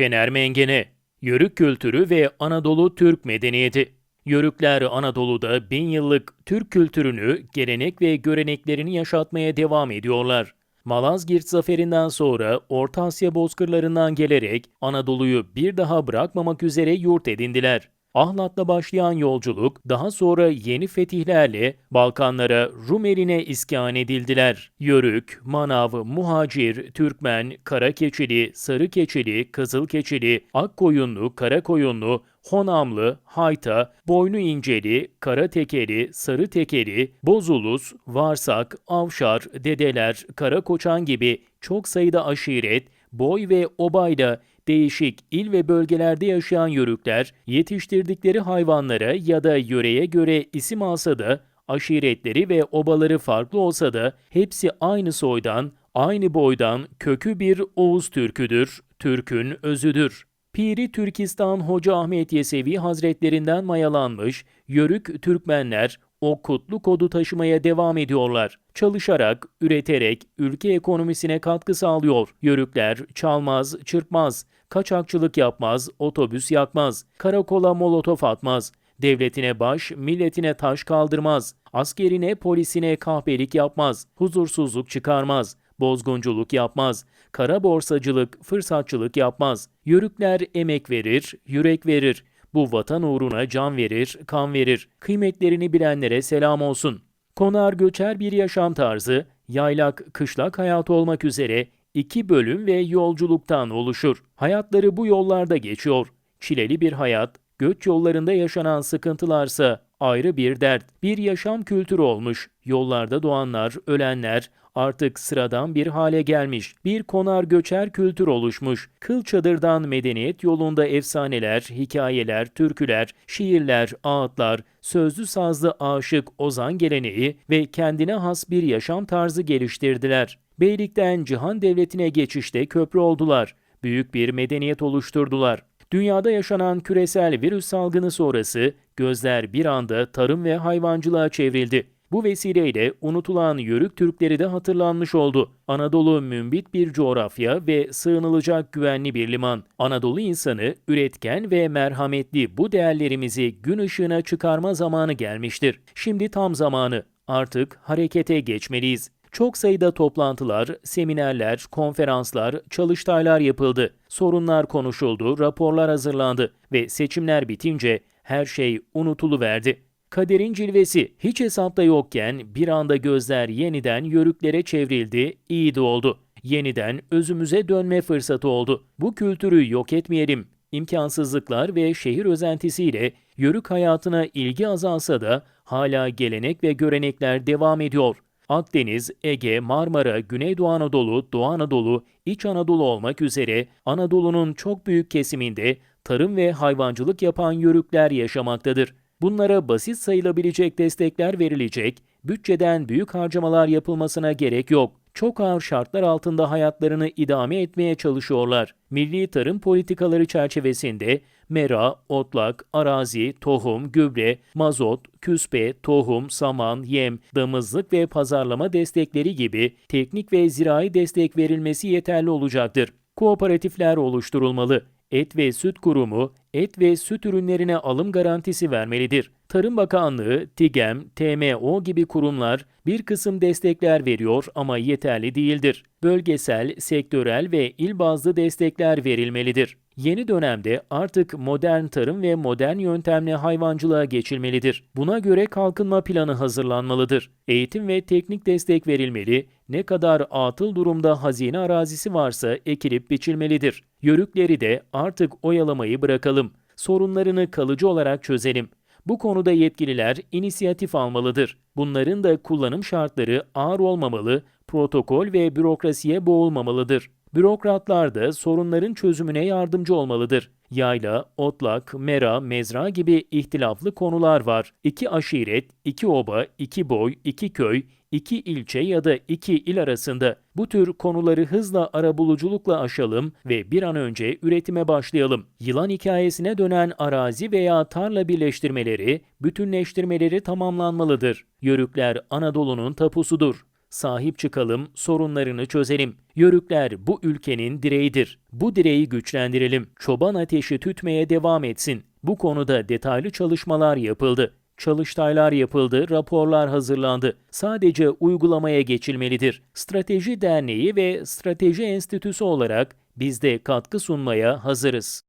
Şener Mengene, Yörük kültürü ve Anadolu Türk medeniyeti. Yörükler Anadolu'da bin yıllık Türk kültürünü, gelenek ve göreneklerini yaşatmaya devam ediyorlar. Malazgirt zaferinden sonra Orta Asya bozkırlarından gelerek Anadolu'yu bir daha bırakmamak üzere yurt edindiler. Ahlat'la başlayan yolculuk daha sonra yeni fetihlerle Balkanlara Rum eline iskan edildiler. Yörük, Manav, Muhacir, Türkmen, Karakeçili, Sarıkeçili, Kızılkeçili, Akkoyunlu, Karakoyunlu, Honamlı, Hayta, Boynu İnceli, Karatekeli, Sarıtekeli, Bozulus, Varsak, Avşar, Dedeler, Karakoçan gibi çok sayıda aşiret, boy ve obayla değişik il ve bölgelerde yaşayan yörükler yetiştirdikleri hayvanlara ya da yöreye göre isim alsa da aşiretleri ve obaları farklı olsa da hepsi aynı soydan, aynı boydan kökü bir Oğuz Türküdür, Türk'ün özüdür. Piri Türkistan Hoca Ahmet Yesevi Hazretlerinden mayalanmış Yörük Türkmenler o kutlu kodu taşımaya devam ediyorlar. Çalışarak, üreterek ülke ekonomisine katkı sağlıyor. Yörükler çalmaz, çırpmaz, kaçakçılık yapmaz, otobüs yakmaz, karakola molotof atmaz. Devletine baş, milletine taş kaldırmaz. Askerine, polisine kahpelik yapmaz. Huzursuzluk çıkarmaz. Bozgunculuk yapmaz. Kara borsacılık, fırsatçılık yapmaz. Yörükler emek verir, yürek verir. Bu vatan uğruna can verir, kan verir. Kıymetlerini bilenlere selam olsun. Konar göçer bir yaşam tarzı, yaylak, kışlak hayatı olmak üzere iki bölüm ve yolculuktan oluşur. Hayatları bu yollarda geçiyor. Çileli bir hayat, göç yollarında yaşanan sıkıntılarsa ayrı bir dert. Bir yaşam kültürü olmuş. Yollarda doğanlar, ölenler artık sıradan bir hale gelmiş. Bir konar göçer kültür oluşmuş. Kıl çadırdan medeniyet yolunda efsaneler, hikayeler, türküler, şiirler, ağıtlar, sözlü sazlı aşık ozan geleneği ve kendine has bir yaşam tarzı geliştirdiler. Beylikten cihan devletine geçişte köprü oldular. Büyük bir medeniyet oluşturdular. Dünyada yaşanan küresel virüs salgını sonrası gözler bir anda tarım ve hayvancılığa çevrildi. Bu vesileyle unutulan Yörük Türkleri de hatırlanmış oldu. Anadolu mümbit bir coğrafya ve sığınılacak güvenli bir liman. Anadolu insanı üretken ve merhametli bu değerlerimizi gün ışığına çıkarma zamanı gelmiştir. Şimdi tam zamanı. Artık harekete geçmeliyiz. Çok sayıda toplantılar, seminerler, konferanslar, çalıştaylar yapıldı. Sorunlar konuşuldu, raporlar hazırlandı ve seçimler bitince her şey unutuluverdi. Kaderin cilvesi hiç hesapta yokken bir anda gözler yeniden yörüklere çevrildi, iyi de oldu. Yeniden özümüze dönme fırsatı oldu. Bu kültürü yok etmeyelim. İmkansızlıklar ve şehir özentisiyle yörük hayatına ilgi azalsa da hala gelenek ve görenekler devam ediyor. Akdeniz, Ege, Marmara, Güneydoğu Anadolu, Doğu Anadolu, İç Anadolu olmak üzere Anadolu'nun çok büyük kesiminde tarım ve hayvancılık yapan yörükler yaşamaktadır. Bunlara basit sayılabilecek destekler verilecek, bütçeden büyük harcamalar yapılmasına gerek yok. Çok ağır şartlar altında hayatlarını idame etmeye çalışıyorlar. Milli tarım politikaları çerçevesinde mera, otlak, arazi, tohum, gübre, mazot, küspe, tohum, saman, yem, damızlık ve pazarlama destekleri gibi teknik ve zirai destek verilmesi yeterli olacaktır. Kooperatifler oluşturulmalı. Et ve Süt Kurumu, et ve süt ürünlerine alım garantisi vermelidir. Tarım Bakanlığı, TİGEM, TMO gibi kurumlar bir kısım destekler veriyor ama yeterli değildir. Bölgesel, sektörel ve il bazlı destekler verilmelidir. Yeni dönemde artık modern tarım ve modern yöntemle hayvancılığa geçilmelidir. Buna göre kalkınma planı hazırlanmalıdır. Eğitim ve teknik destek verilmeli, ne kadar atıl durumda hazine arazisi varsa ekilip biçilmelidir. Yörükleri de artık oyalamayı bırakalım. Sorunlarını kalıcı olarak çözelim. Bu konuda yetkililer inisiyatif almalıdır. Bunların da kullanım şartları ağır olmamalı, protokol ve bürokrasiye boğulmamalıdır. Bürokratlar da sorunların çözümüne yardımcı olmalıdır. Yayla, otlak, mera, mezra gibi ihtilaflı konular var. İki aşiret, iki oba, iki boy, iki köy, iki ilçe ya da iki il arasında bu tür konuları hızla arabuluculukla aşalım ve bir an önce üretime başlayalım. Yılan hikayesine dönen arazi veya tarla birleştirmeleri, bütünleştirmeleri tamamlanmalıdır. Yörükler Anadolu'nun tapusudur. Sahip çıkalım, sorunlarını çözelim. Yörükler bu ülkenin direğidir. Bu direği güçlendirelim. Çoban ateşi tütmeye devam etsin. Bu konuda detaylı çalışmalar yapıldı. Çalıştaylar yapıldı, raporlar hazırlandı. Sadece uygulamaya geçilmelidir. Strateji Derneği ve Strateji Enstitüsü olarak biz de katkı sunmaya hazırız.